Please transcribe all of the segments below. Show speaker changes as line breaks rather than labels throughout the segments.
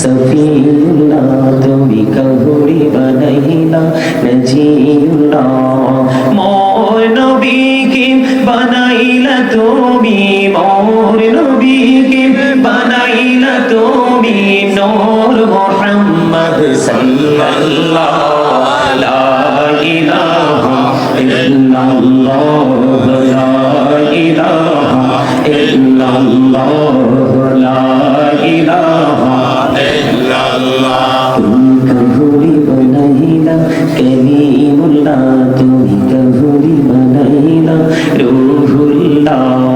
সফিউল্লাহ তুমি কবরি বানাইলা নজিউল্লাহ মোর নবীকে বানাইলা তুমি মোর নবীকে বানাইলা তুমি নূর মুহাম্মদ সাল্লাল্লাহু লা ইলাহা ইল্লাল্লাহ লা ইলাহা Oh.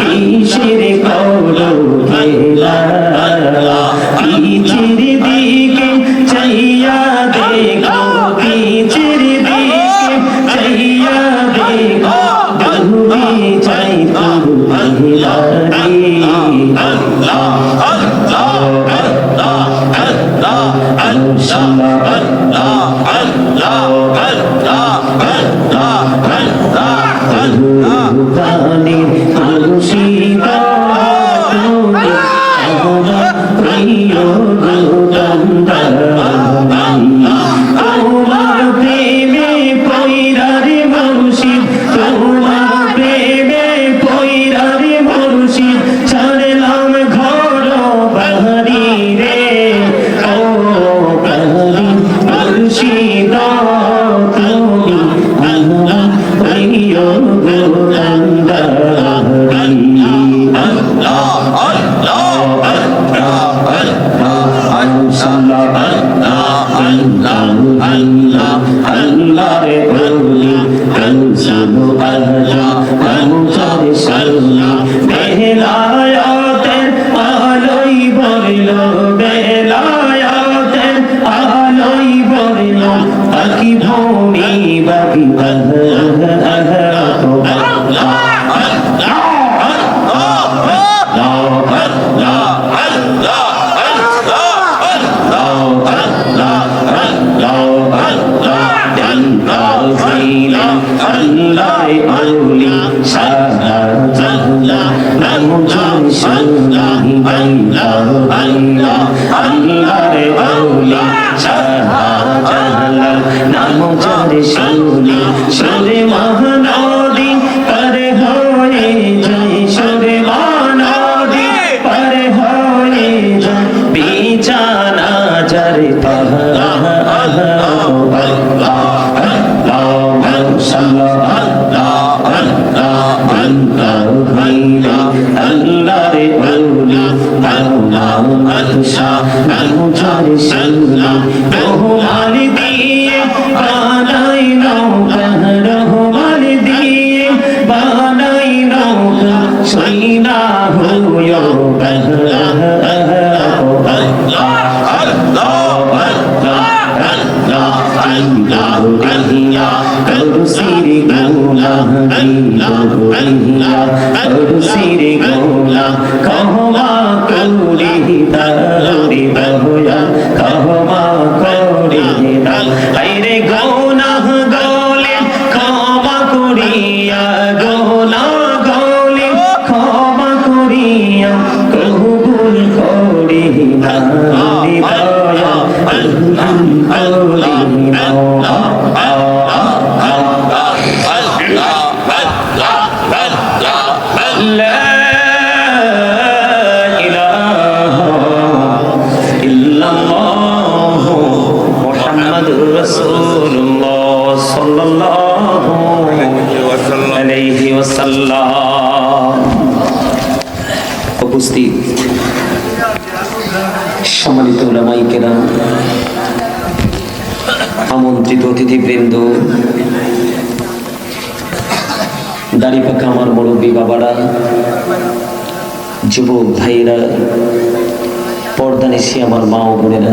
কিসের কৌল খেলা আমন্ত্রিত অতিথিবৃন্দ দাড়ি পাকা আমার মুরব্বী বাবারা যুবক ভাইয়েরা পর্দানিসি আমার মা ও বোনেরা,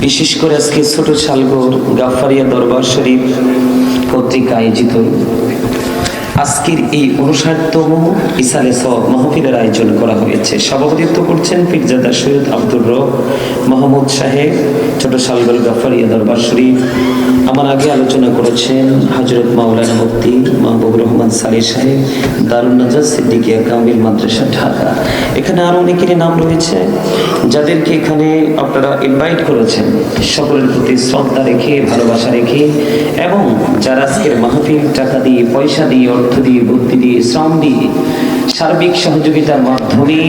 বিশেষ করে আজকে ছোট শালগড় গাফারিয়া দরবার শরীফ পত্রিকা আয়োজিত আজকের এই উনষাটতম ইসালে সব মাহফিলের আয়োজন করা হয়েছে। সভাপতিত্ব করছেন পীরজাদা সৈয়দ আব্দুর রব মোহাম্মদ সাহেব, ছোট শালগোল গাফারিয়া দরবার শরীফ। আমার আগে আলোচনা করেছেন হজরত মাওলানা মুফতি মাহবুবুর রহমান সালি সাহেব, দারুণ নাজার সিদ্দিকিয়া কামিল মাদ্রাসা, ঢাকা। এখানে আরও অনেকেরই নাম রয়েছে, যাদেরকে এখানে আপনারা ইনভাইট করেছেন। সকলের প্রতি শ্রদ্ধা রেখে, ভালোবাসা রেখে, এবং যারা আজকের মাহফিল টাকা দিয়ে, পয়সা দিয়ে অর্থ দিয়ে বুদ্ধি দিয়ে, শ্রম দিয়ে, সার্বিক সহযোগিতার মাধ্যমে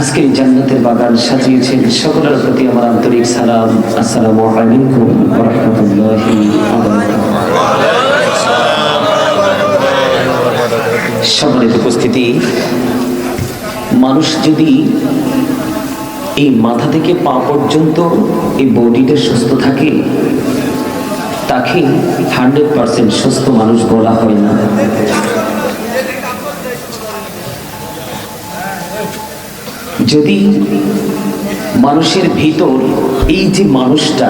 আজকের জান্নাতের বাগান সাজিয়েছেন। সকলের প্রতি আমার আন্তরিক সালাম। আসসালামু সম্মানিত উপস্থিতি, মানুষ যদি এই মাথা থেকে পা পর্যন্ত এই বডিটা সুস্থ থাকে তাকে হান্ড্রেড পার্সেন্ট সুস্থ মানুষ বলা হয় না। যদি মানুষের ভিতর এই যে মানুষটা,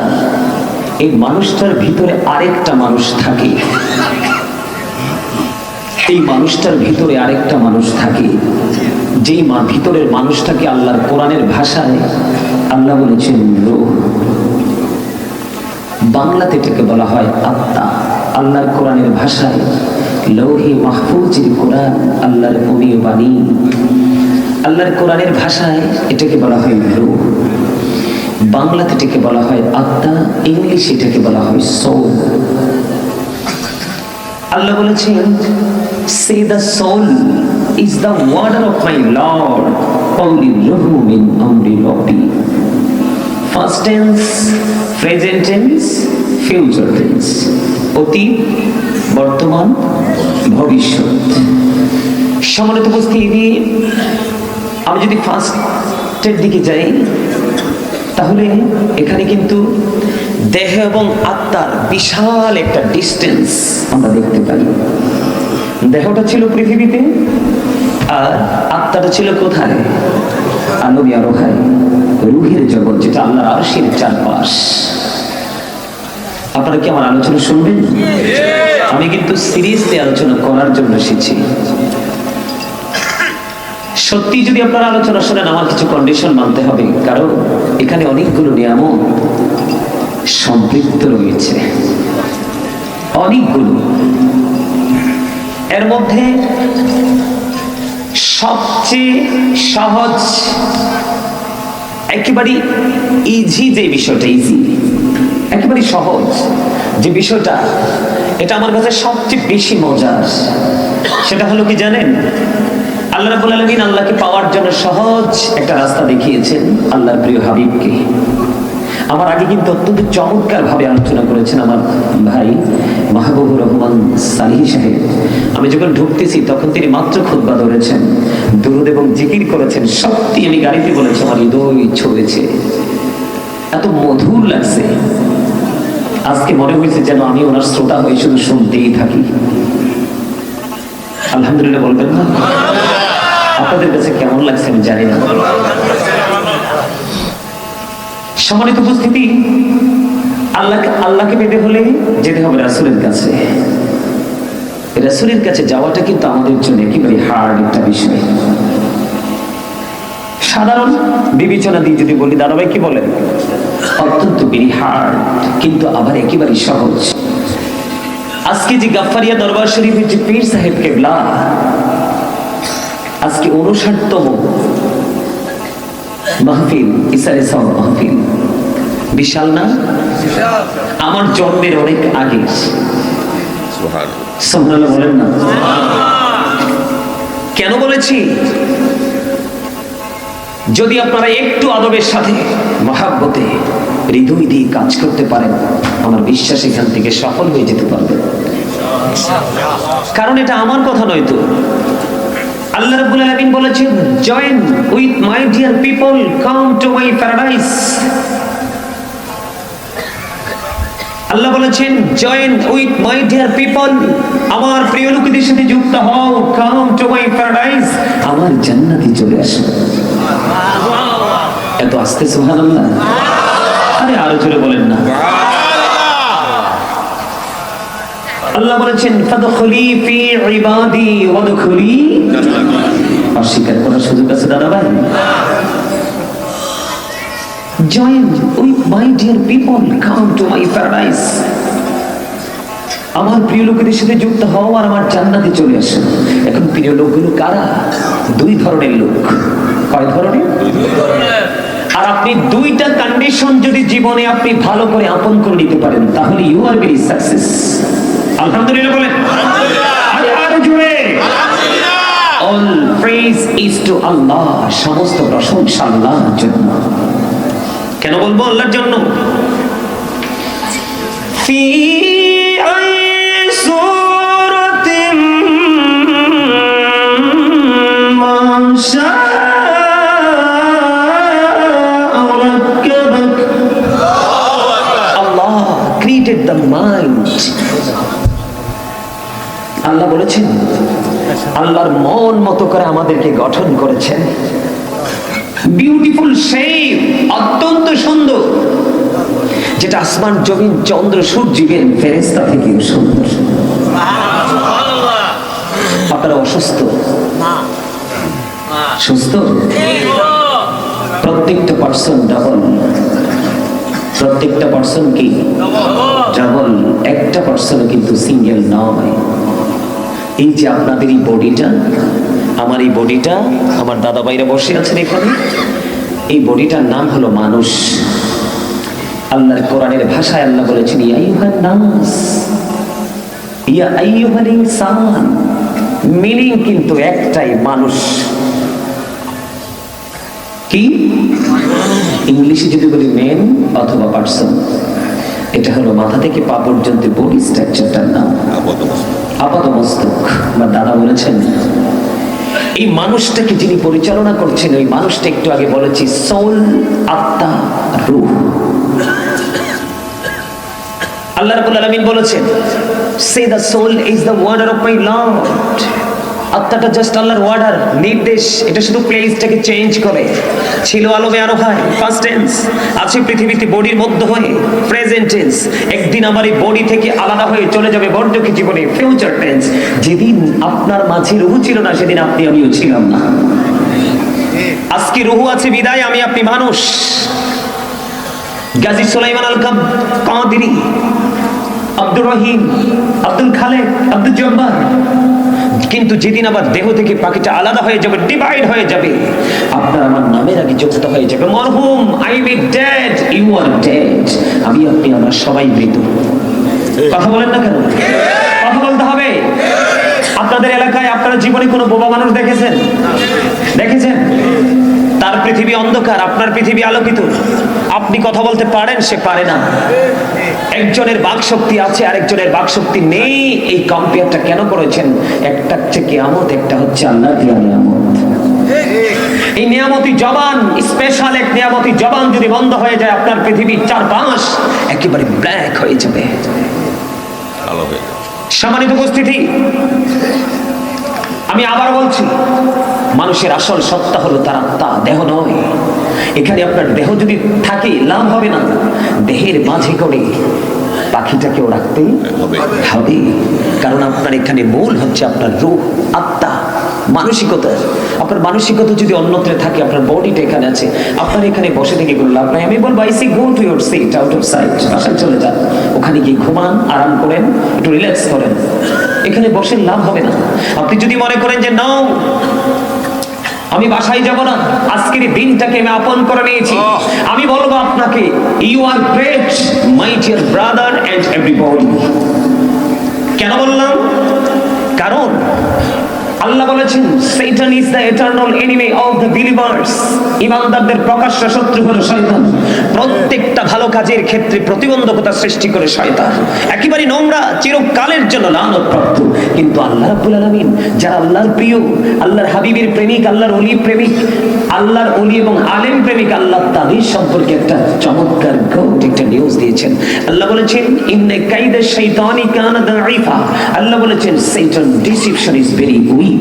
এই মানুষটার ভিতরে আরেকটা মানুষ থাকে, এই মানুষটার ভিতরে আরেকটা মানুষ থাকে, যেই ভিতরের মানুষটাকে আল্লাহর কোরআনের ভাষায় আল্লাহ বলেছেন রূহ বাংলাতে এটাকে বলা হয় আত্মা। আল্লাহর কোরআনের ভাষায় লৌহি মাহফুজের কোরআন আল্লাহর অমীয় বাণী। আল্লাহর কোরআনের ভাষায় এটাকে বলা হয় রূহ। বাংলাতে এটাকে বলা হয় আত্মা, ইংলিশে এটাকে বলা হয় সোল আল্লাহ বলেছেন say the soul is the order of my lord কৌলি রহু মিন আমরি রব্বি। First tense present tense future tense অতীত বর্তমান, ভবিষ্যৎ। সম্মানিত উপস্থিতি, আমি যদি ফার্স্টের দিকে যাই, তাহলে এখানে কিন্তু দেহ এবং আত্মার বিশাল একটা ডিস্টেন্স আমরা দেখতে পাই দেহটা ছিল পৃথিবীতে, আর আত্মাটা ছিল কোথায়? আনবী আরোহায় রুহের জগৎ যেটা আল্লাহর আরশের চারপাশ। আপনারা কি আমার আলোচনা শুনবেন? আমি কিন্তু সিরিয়াসলি আলোচনা করার জন্য এসেছি। সত্যি যদি আপনারা আলোচনা শোনেন, আমার কিছু কন্ডিশন মানতে হবে, কারণ এখানে অনেকগুলো নিয়ামক সম্পৃক্ত রয়েছে। অনেকগুলো। এর মধ্যে সবচেয়ে সহজ একেবারে ইজি যে বিষয়টা ইজি একেবারে সহজ যে বিষয়টা, এটা আমার কাছে সবচেয়ে বেশি মজার। সেটা হলো কি জানেন? আল্লাহ আল্লাহকে পাওয়ার জন্য সহজ একটা রাস্তা দেখিয়েছেন, আল্লাহর প্রিয় হাবিবকে। আমার আগে কিন্তু অত্যন্ত চমৎকার ভাবে আলোচনা করেছেন আমার ভাই মাহবুবুর রহমান সালিহি সাহেব। আমি যখন ঢুকতেছি তখন তিনি মাত্র খুতবা ধরেছেন, দুরুদ এবং জিকির করেছেন, সত্যি আমি গাড়িতে বলেছি, আমার হৃদয় ছড়েছে এত মধুর লাগছে। আজকে মনে হয়েছে যেন আমি ওনার শ্রোতা হয়ে শুধু শুনতেই থাকি। আলহামদুলিল্লাহ বলবেন না? আপনাদের কাছে কেমন লাগছে আমি জানি না। সম্মানিত উপস্থিতি, আল্লাহকে আল্লাহকে পেতে হলে যেতে হবে রাসুলের কাছে। রাসুলের কাছে যাওয়াটা কিন্তু আমাদের জন্য একেবারে হার্ড একটা বিষয়। সাধারণ বিবেচনা দিয়ে যদি বলি, দাদাভাই কি বলেন? অত্যন্ত বেরি হার্ড কিন্তু আবার একেবারে সহজ। আজকে যে গাফারিয়া দরবার শরীফের যে পীর সাহেব কেবলা, আজকে উনষাটতম মাহফিল ইসারে সাউন্ড মাহফিল। বিশাল না? আমার জন্মের অনেক আগে। সোহানাল্লাহ বলেন না। কেন বলেছি? যদি আপনারা একটু আদবের সাথে মহাব্বতে হৃদয় দিয়ে কাজ করতে পারেন আমার বিশ্বাস এখান থেকে সফল হয়ে যেতে পারবে। কারণ এটা আমার কথা নয় তো। আল্লাহ রাব্বুল আলামিন বলেছেন join with my dear people come to my paradise আল্লাহ বলেছেন join with my dear people আমার প্রিয় লোকদের সাথে যুক্ত হও কাম টু মাই প্যারাডাইস আমার জান্নাতে চলে আসো। এত আস্তে, সুবহানাল্লাহ। আরে আরও জোরে বলেন না। আল্লাহ বলেছেন, ফাদখুলি ফি ইবাদি ওয়াদখুলি। অস্বীকার করার সুযোগ আছে দাদা ভাই join with my dear people come to my paradise আমার প্রিয় লোকেদের সাথে যুক্ত হও আর আমার জান্নাতে চলে আসো। এখন প্রিয় লোকগুলো কারা? দুই ধরনের লোক। কয় ধরনের? আর আপনি দুইটা কন্ডিশন যদি জীবনে আপনি ভালো করে আপন করে নিতে পারেন, তাহলে ইউ আর ভেরি সাকসেস আলহামদুলিল্লাহ বলেন। আরও জোরে। অল প্রেজ ইজ টু আল্লাহ সমস্ত প্রশংসা আল্লাহর জন্য। কেন বলব আল্লাহর জন্য? ফি শাআ রাক্কাবাক আল্লাহ বলেছেন আল্লাহর মন মতো করে আমাদেরকে গঠন করেছেন। বিউটিফুল শেপ অত্যন্ত সুন্দর। যেটা আসমান জমিন চন্দ্র সূর্যের ফেরেস্তা থেকেও সুন্দর। আপনারা অসুস্থ? সুস্থ? প্রত্যেকটা পার্সন ডাবল প্রত্যেকটা পার্সন কি? ডাবল একটা পার্সন কিন্তু সিঙ্গেল নয়। এই যে আপনাদের এই বডিটা, আমার এই বডিটা, আমার দাদা ভাইরা বসে আছেন এখানে, এই বডিটার নাম হলো মানুষ। আল্লাহর কোরআনের ভাষায় আল্লাহ বলেছেন, ইয়া আইয়ুহান নাস, ইয়া আইয়ুহাল ইনসান। মিনিং কিন্তু একটাই, মানুষ। কি? ইংলিশে যদি বলি মেন অথবা পার্সন, এটা হলো মাথা থেকে পা পর্যন্ত বডি স্ট্রাকচারটার নাম। আপাত মস্তক বা দাদা বলেছেন, এই মানুষটাকে যিনি পরিচালনা করছেন, ওই মানুষটা একটু আগে বলেছি, সোল, আত্মা, রূহ। আল্লাহ রাবুল আলামিন বলেছেন say the soul is the order of my lord আত্মাটা জাস্ট আল্লাহর ওয়ার্ডার নির্দেশ, এটা শুধু প্লেসটাকে চেঞ্জ করে। ছিল আলমে আরও হয় ফার্স্ট টেন্স আছে পৃথিবীতে বডির মধ্যে হয়ে প্রেজেন্ট টেন্স একদিন আমার এই বডি থেকে আলাদা হয়ে চলে যাবে বর্ধকি জীবনে ফিউচার টেন্স যেদিন আপনার মাঝে রুহু ছিল না, সেদিন আপনি আমিও ছিলাম না। আজকে রুহু আছে, বিদায়, আমি আপনি মানুষ। গাজী সুলাইমান আল কাদিরি, আব্দুর রহিম, আব্দুল খালেক, আব্দুল জব্বার। কিন্তু যেদিন আবার দেহ থেকে পাখিটা আলাদা হয়ে যাবে ডিভাইড হয়ে যাবে আপনার আমার নামের আগে যুক্ত হয়ে যাবে। মরহুম I be dead you are dead আমি আপনি আমরা সবাই মৃত। কথা বলেন না কেন? কথা বলতে হবে। আপনাদের এলাকায় আপনারা জীবনে কোনো বোবা মানুষ দেখেছেন? দেখেছেন? তার পৃথিবী অন্ধকার আপনার পৃথিবী আলোকিত। আপনি কথা বলতে পারেন সে পারে না। একজনের বাক শক্তি আছে আরেকজনের বাক শক্তি নেই। এই কম্পেয়ারটা কেন করেছেন? একটা হচ্ছে কেয়ামত একটা হচ্ছে আল্লাহ দিয়া নিয়ামত। এই নিয়ামতি জবান স্পেশাল এক নিয়ামতি জবান যদি বন্ধ হয়ে যায় আপনার পৃথিবীর চার পাঁচ একেবারে ব্ল্যাক হয়ে যাবে। সম্মানিত উপস্থিতি আমি আবার বলছি মানুষের আসল সত্তা হলো তার আত্মা দেহ নয়। এখানে আপনার দেহ যদি থাকে লাভ হবে না। দেহের মাঝে করে পাখিটাকেও রাখতে
হবে।
কারণ আপনার এখানে মূল হচ্ছে আপনার রূপ আত্মা মানসিকতা। আপনার মানসিকতা যদি অন্যত্র থাকে আপনার বডিটা এখানে আছে। আপনার এখানে বসে থেকে কোনো লাভ নাই। আমি বলব I see go to your seat out of sight বাসায় চলে যান। ওখানে গিয়ে ঘুমান আরাম করেন একটু রিল্যাক্স করেন। এখানে বসে লাভ হবে না। আপনি যদি মনে করেন যে নাও আমি বাসায় যাব না আজকের দিনটাকে আমি আপন করে নিয়েছি। আমি বলব আপনাকে you are great my dear brother and everybody কেন বললাম? আল্লাহ বলেছেন Satan is the eternal enemy of the believers ইমানদারদের প্রকাশ্য শত্রু হলো শয়তান। প্রত্যেকটা ভালো কাজের ক্ষেত্রে প্রতিবন্ধকতা সৃষ্টি করে শয়তান। একেবারে নোংরা, চিরকালের জন্য লানতপ্রাপ্ত। কিন্তু আল্লাহ রাব্বুল আলামিন, যারা আল্লাহর প্রিয়, আল্লাহর হাবিবের প্রেমিক, আল্লাহর ওলি প্রেমিক, আল্লাহর ওলি এবং আলেম প্রেমিক, আল্লাহ তাদের সম্পর্কে একটা চমৎকার গোট একটা নিউজ দিয়েছেন। আল্লাহ বলেছেন, ইন্নে কাইদা শাইতানি কানা দাঈফা। আল্লাহ বলেছেন Satan deception is very weak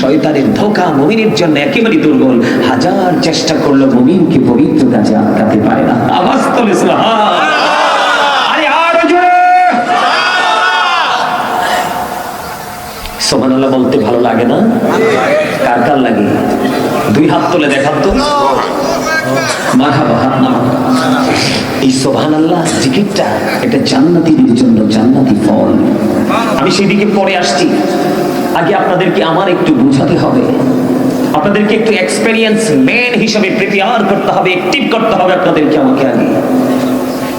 শয়তানের ধোঁকা জন্য একেবারে দুর্বল। হাজার চেষ্টা করল পবিত্র আটকাতে পারে না। সুবহানাল্লাহ বলতে ভালো লাগে না? কার কার লাগে? দুই হাত তুলে দেখান তো। নামান এই আল্লাহ জিকিরটা এটা জান্নাতিদের জন্য জান্নাতি ফল। আমি সেদিকে পরে আসছি। আগে আপনাদেরকে আমার একটু বুঝাতে হবে। আপনাদেরকে একটু এক্সপেরিয়েন্স ম্যান হিসেবে প্রিপেয়ার করতে হবে অ্যাক্টিভ করতে হবে আপনাদেরকে আমাকে আগে।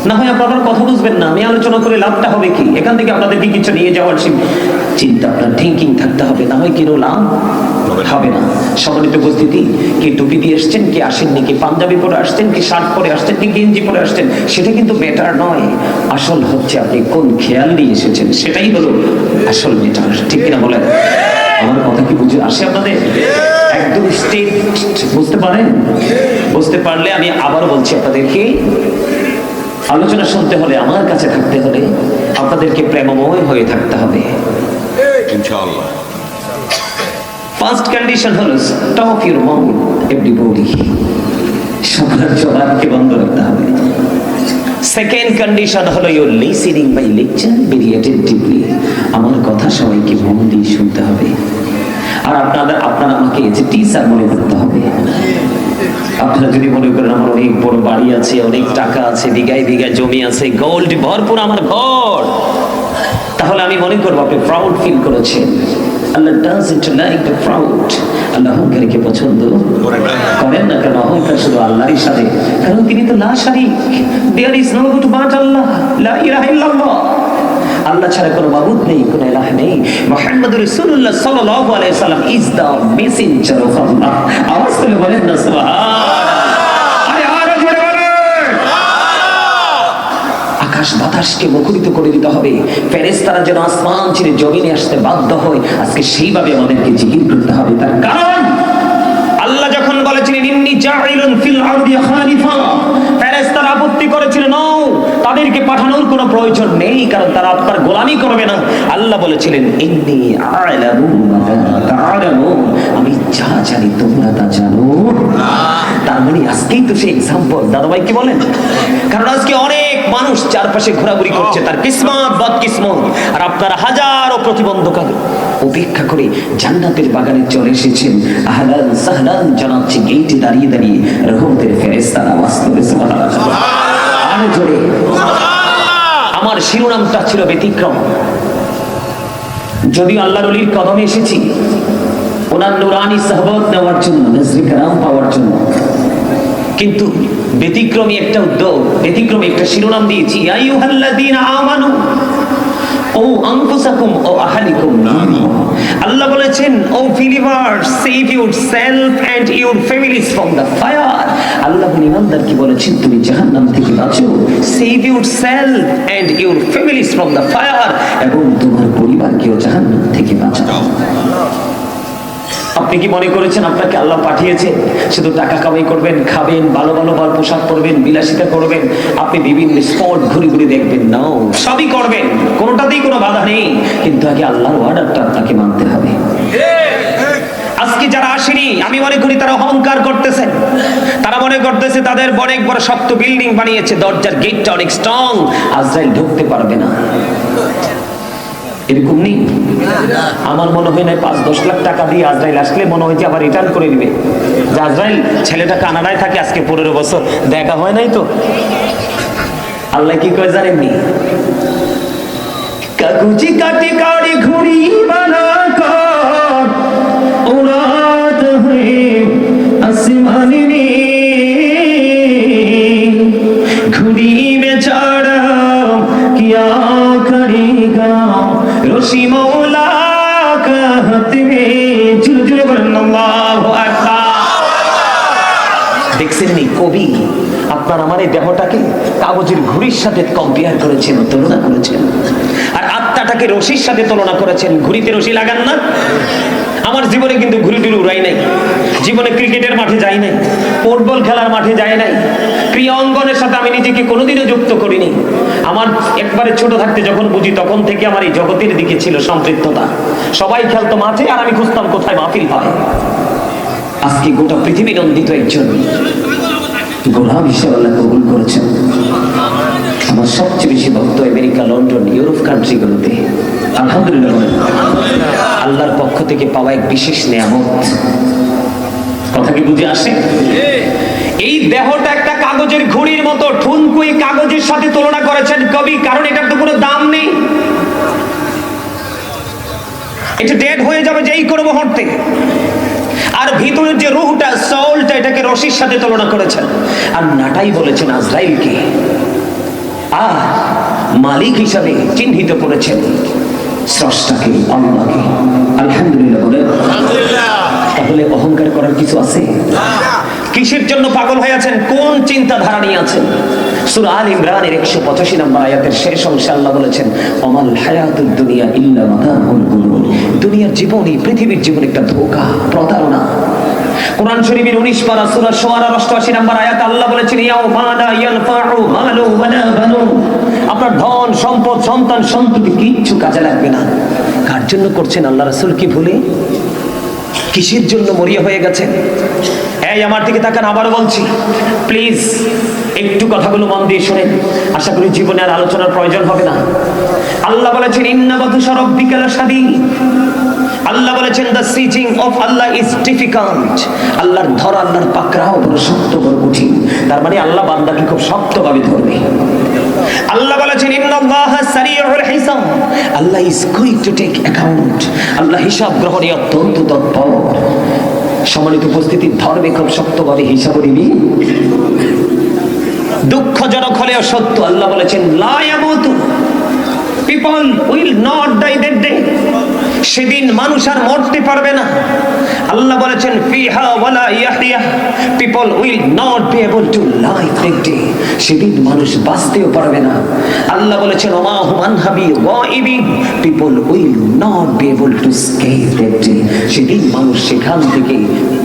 না হয় আপনারা কথা বুঝবেন না। আমি আলোচনা করে লাভটা হবে কি? এখান থেকে আপনাদেরকে কিছু নিয়ে যাওয়ার চিন্তা আপনার থিঙ্কিং থাকতে হবে। না হয় কেন লাভ হবে না। সম্মানিত উপস্থিতি, কি টুপি দিয়ে এসছেন, কি আসেননি, কি পাঞ্জাবি পরে আসছেন, কি শার্ট পরে আসছেন, কি গেঞ্জি পরে আসছেন, সেটা কিন্তু বেটার নয়। আসল হচ্ছে আপনি কোন খেয়াল নিয়ে এসেছেন, সেটাই হলো আসল বেটার ঠিক কিনা বলেন? আমার কথা কি বুঝে আসে আপনাদের? একদম স্টেট বুঝতে পারেন? বুঝতে পারলে আমি আবার বলছি আপনাদেরকে আলোচনা শুনতে হলে আমার কাছে থাকতে হলে আপনাদেরকে প্রেমময় হয়ে থাকতে হবে।
ইনশাআল্লাহ।
ফার্স্ট কন্ডিশন হলো স্টপ ইউর মাউথ এভরিবডি সবার জবানকে বন্ধ রাখতে হবে। সেকেন্ড কন্ডিশন হলো your listening by lecture very attentively আমার কথা সবাইকে মন দিয়ে শুনতে হবে। আর আপনাদের, আপনারা আমাকে যে টিচার মনে করতে হবে। আপনারা যদি মনে করেন আমার অনেক বড় বাড়ি আছে, অনেক টাকা আছে, বিঘায় বিঘায় জমি আছে গোল্ড ভরপুর আমার ঘর। তাহলে আমি মনে করব আপনি প্রাউড ফিল করেছেন। আল্লাহ ডাজন্ট লাইক দ্য প্রাউড আল্লাহ অহংকারীকে পছন্দ
করেন না।
কেন? অহংকার শুধু আল্লাহরই সাথে। কারণ তিনি তো লা শারিক there is no god but আল্লাহ। লা ইলাহা ইল্লাল্লাহ। আল্লাহ ছাড়া কোনো মাবুদ নেই, কোনো ইলাহ নেই। মুহাম্মদ রাসূলুল্লাহ সাল্লাল্লাহু আলাইহি ইজ দ্য মেসেঞ্জার অফ আল্লাহ আওয়াজ বলেন না আসতে বাধ্য হয়, আজকে সেইভাবে আমাদেরকে করতে হবে। তার আল্লাহ যখন বলেছিলেন আপত্তি করেছিল নও তাদেরকে পাঠানোর কোনো প্রয়োজন নেই, কারণ তারা আপনার গোলামি করবে না। আল্লাহ বলেছিলেন আমি যা জানি তোমরা তা জানো। তার মানে আজকেই তো এক্সাম্পল দাদাভাই কি বলেন? কারণ আজকে অনেক মানুষ চারপাশে ঘোরাঘুরি করছে, তার কিসমত কিসমত আর আপনারা হাজারো উপেক্ষা করে জান্নাতের বাগানে চলে এসেছেন। আহলান সাহলান জানাচ্ছে গেইটে দাঁড়িয়ে দাঁড়িয়ে রহমতের ফেরেস্তার করে সুবহানাল্লাহ। আরও জোরে। আমার শিরোনামটা ছিল ব্যতিক্রম। যদিও আল্লাহর অলির কদমে এসেছি, ওনার নুরানি সাহবত নেওয়ার জন্য, নজরে কারাম পাওয়ার জন্য। কিন্তু ব্যতিক্রমী একটা উদ্যোগ, ব্যতিক্রমী একটা শিরোনাম দিয়েছি আমানু, ও আনফুসাকুম ও আহলিকুম। বলেছেন O believer save your self and your families from the fire আল্লাহ ইমানদার কি বলেছেন, তুমি জাহান্নাম থেকে বাঁচো save your self and your families from the fire এবং তোমার পরিবারকেও জাহান্নাম থেকে বাঁচাও. আপনি কি মনে করেছেন আপনাকে আল্লাহ পাঠিয়েছে? শুধু টাকা কামাই করবেন, খাবেন, ভালো ভালো বার পোশাক পরবেন, বিলাসিতা করবেন, আপনি বিভিন্ন স্পট ঘুরে ঘুরে দেখবেন নাও সবই করবেন, কোনোটাতেই কোনো বাধা নেই। কিন্তু আগে আল্লাহর অর্ডারটা আপনাকে মানতে হবে আজকে যারা আসেনি আমি মনে করি তারা অহংকার করতেছে। তারা মনে করতেছে তাদের অনেক বড় শক্ত বিল্ডিং বানিয়েছে, দরজার গেটটা অনেক স্ট্রং আজরাইল ঢুকতে পারবে না। এরকম নেই? আমার মনে হয় না পাঁচ, দশ লাখ টাকা দিয়ে আজরাইল আসলে মনে হয় যে আবার রিটার্ন করে দিবে। যে আজরাইল ছেলেটা কানাডায় থাকে আজকে পনেরো বছর, দেখা হয় নাই তো? আল্লাহ কি করে জানেননি কাকুচি কাটি কাটি ঘুড়ি বানা কর উড়াত আপনার আমার এই দেহটাকে কাগজের ঘুড়ির সাথে কম্পেয়ার করেছেন আর আত্মাটাকে রশির সাথে তুলনা করেছেন, ঘুড়িতে রশি লাগান না। আমার জীবনে কিন্তু ঘুড়ি উড়াই নাই। জীবনে ক্রিকেটের মাঠে যাই নাই। ফুটবল খেলার মাঠে যাই নাই। প্রিয় অঙ্গনের সাথে আমি নিজেকে কোনোদিনও যুক্ত করিনি। আমার একবারে ছোট থাকতে যখন বুঝি, তখন থেকে আমার এই জগতের দিকে ছিল সম্পৃক্ততা সবাই খেলতো মাঠে, আর আমি খুঁজতাম কোথায় মাহফিল হয়। আজকে গোটা পৃথিবী নন্দিত একজন গোলাম হিসেবে আল্লাহ কবুল করেছেন। আমার সবচেয়ে বেশি ভক্ত আমেরিকা, লন্ডন, ইউরোপ কান্ট্রিগুলোতে আলহামদুলিল্লাহ। আল্লাহর পক্ষ থেকে পাওয়া এক বিশেষ নিয়ামত। কথা কি বুঝে আসে? এই দেহটা কাগজের ঘুড়ির মতো ঠুনকুই কাগজের সাথে তুলনা করেছেন কবি কারণ এটার তো কোনো দাম নেই। এটা ডেড হয়ে যাবে যেই কোনো মুহূর্তে। আর ভিতরের যে রুহটা সলটা এটাকে রশির সাথে তুলনা করেছেন। আর নাটাই বলেছেন আজরাইলকে। আর মালিক হিসাবে চিহ্নিত করেছেন স্রষ্টাকে আল্লাহকে। আলহামদুলিল্লাহ বলে তাহলে অহংকার করার কিছু আছে? কিসের জন্য পাগল হয়ে আছেন? কোন চিন্তাধারা নিয়ে আছেন? সূরা আল ইমরানের 185 নম্বর আয়াতের শেষ অংশে আল্লাহ বলেছেন অমাল হায়াতুদ দুনিয়া ইল্লা গুরুর দুনিয়ার জীবন এই পৃথিবীর জীবন একটা ধোঁকা, প্রতারণা। কোরআন শরীফের 19 পারা সূরা শুআরা 88 নম্বর আয়াত আল্লাহ বলেছেন আপনার ধন, সম্পদ, সন্তান, সন্ততি কিচ্ছু কাজে লাগবে না। কার জন্য করছেন আল্লাহ রাসূল কি ভুলে? কিসের জন্য মরিয়া হয়ে গেছে এই, আমার দিকে তাকান, আবারও বলছি। প্লিজ একটু কথাগুলো মন দিয়ে শোনেন। আশা করি জীবনে আর আলোচনার প্রয়োজন হবে না। আল্লাহ বলেছেন ইন্নাবাদু সরব্বিকালা সাদি আল্লাহ বলেছেন দ্য সিজিং অফ আল্লাহ ইজ ডিফিকাল্ট আল্লাহর ধর আল্লাহর পাকড়াও বড় শক্ত, বড় কঠিন। তার মানে আল্লাহ বান্দাকে খুব শক্তভাবে ধরবে। আল্লাহ বলেছেন, ইন্নাল্লাহা সারিউল হিসাব আল্লাহ is quick to take account আল্লাহ হিসাব গ্রহণে অত্যন্ত তৎপর। সম্মানিত উপস্থিতি, ধর্মে খুব শক্তভাবে হিসাব দিবি দুঃখজনক হলেও সত্য, আল্লাহ বলেছেন, লা ইয়ামুতু। People will not die that সেদিন মানুষ আর মরতে পারবে না। আল্লাহ বলেছেন, ফিহা ওয়ালা ইয়াহইয়া, people will not be able to that day সেদিন মানুষ বাঁচতেও পারবে না। আল্লাহ বলেছেন, ওমা হুমান হাবি গাইবি people will not be able to escape day সেদিন মানুষ সেখান থেকে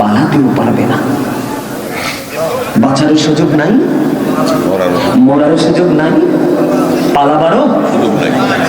পালাতেও পারবে না। বাঁচারও সুযোগ নাই
মরার
মরারও সুযোগ নাই, পালাবারও
সুযোগ নাই।